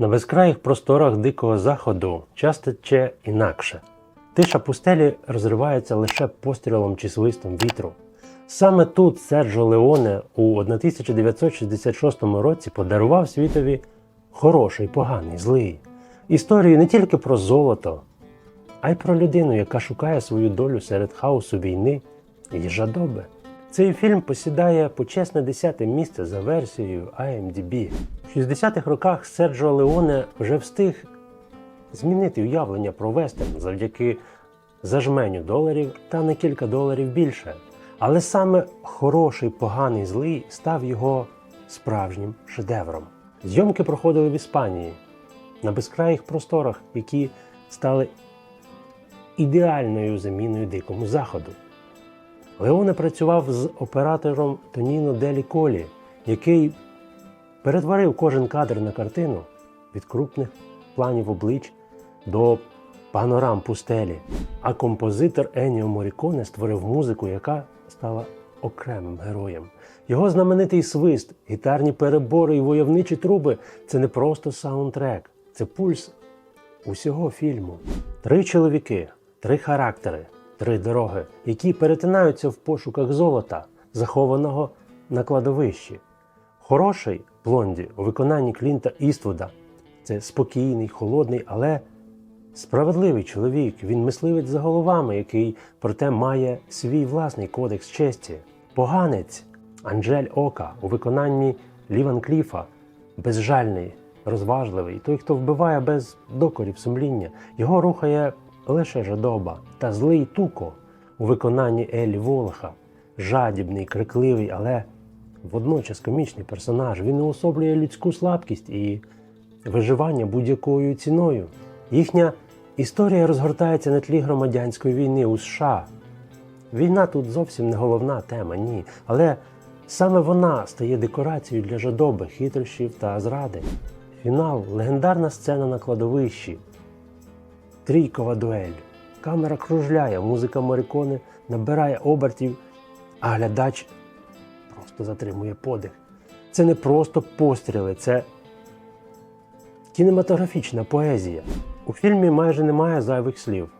На безкраїх просторах Дикого Заходу часто ще інакше. Тиша пустелі розривається лише пострілом чи свистом вітру. Саме тут Серджо Леоне у 1966 році подарував світові хороший, поганий, злий. Історію не тільки про золото, а й про людину, яка шукає свою долю серед хаосу війни і жадоби. Цей фільм посідає почесне 10 місце за версією IMDb. В 60-х роках Серджо Леоне вже встиг змінити уявлення про вестерн завдяки зажменю доларів та на кілька доларів більше. Але саме хороший, поганий, злий став його справжнім шедевром. Зйомки проходили в Іспанії на безкраїх просторах, які стали ідеальною заміною дикому заходу. Леоне працював з оператором Тоніно Делі Колі, який перетворив кожен кадр на картину від крупних планів облич до панорам пустелі. А композитор Еніо Моріконе створив музику, яка стала окремим героєм. Його знаменитий свист, гітарні перебори і войовничі труби це не просто саундтрек, це пульс усього фільму. Три чоловіки, три характери, три дороги, які перетинаються в пошуках золота, захованого на кладовищі. Хороший блонді у виконанні Клінта Іствуда це спокійний, холодний, але справедливий чоловік. Він мисливець за головами, який проте має свій власний кодекс честі. Поганець Анджель Ока у виконанні Ліван Кліфа безжальний, розважливий, той, хто вбиває без докорів сумління, його рухає лише жадоба та злий туко у виконанні Елі Волоха, жадібний, крикливий, але водночас комічний персонаж. Він уособлює людську слабкість і виживання будь-якою ціною. Їхня історія розгортається на тлі громадянської війни у США. Війна тут зовсім не головна тема, ні. Але саме вона стає декорацією для жадоби, хитрощів та зради. Фінал легендарна сцена на кладовищі. Трійкова дуель. Камера кружляє, музика Морікони набирає обертів, а глядач просто затримує подих. Це не просто постріли, це кінематографічна поезія. У фільмі майже немає зайвих слів.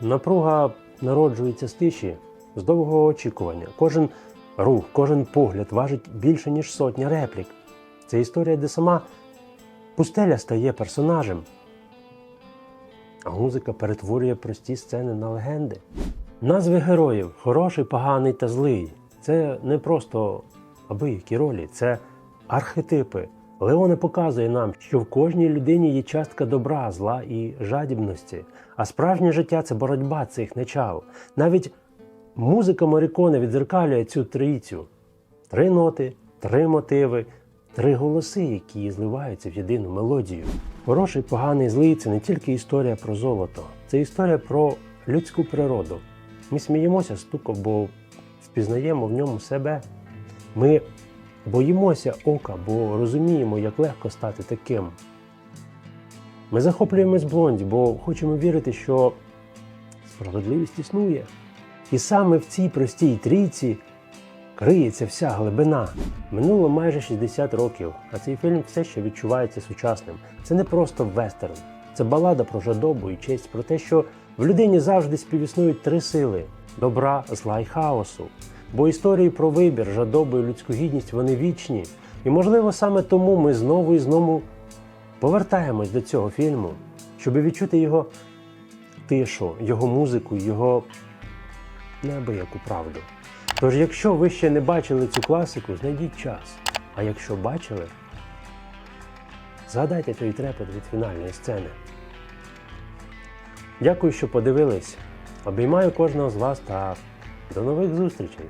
Напруга народжується з тиші, з довгого очікування. Кожен рух, кожен погляд важить більше, ніж сотня реплік. Це історія, де сама пустеля стає персонажем, музика перетворює прості сцени на легенди. Назви героїв хороший, поганий та злий. Це не просто абиякі ролі, це архетипи. Леоне показує нам, що в кожній людині є частка добра, зла і жадібності. А справжнє життя це боротьба цих начал. Навіть музика Моріконе відзеркалює цю трійцю. Три ноти, три мотиви, три голоси, які зливаються в єдину мелодію. Хороший, поганий, злий це не тільки історія про золото, це історія про людську природу. Ми сміємося з туко, бо впізнаємо в ньому себе. Ми боїмося ока, бо розуміємо, як легко стати таким. Ми захоплюємось блонді, бо хочемо вірити, що справедливість існує. І саме в цій простій трійці криється вся глибина. Минуло майже 60 років, а цей фільм все ще відчувається сучасним. Це не просто вестерн, це балада про жадобу і честь, про те, що в людині завжди співіснують три сили добра, зла й хаосу. Бо історії про вибір, жадобу і людську гідність вони вічні. І, можливо, саме тому ми знову і знову повертаємось до цього фільму, щоб відчути його тишу, його музику, його неабияку правду. Тож, якщо ви ще не бачили цю класику, знайдіть час. А якщо бачили, згадайте той трепет від фінальної сцени. Дякую, що подивились. Обіймаю кожного з вас та до нових зустрічей!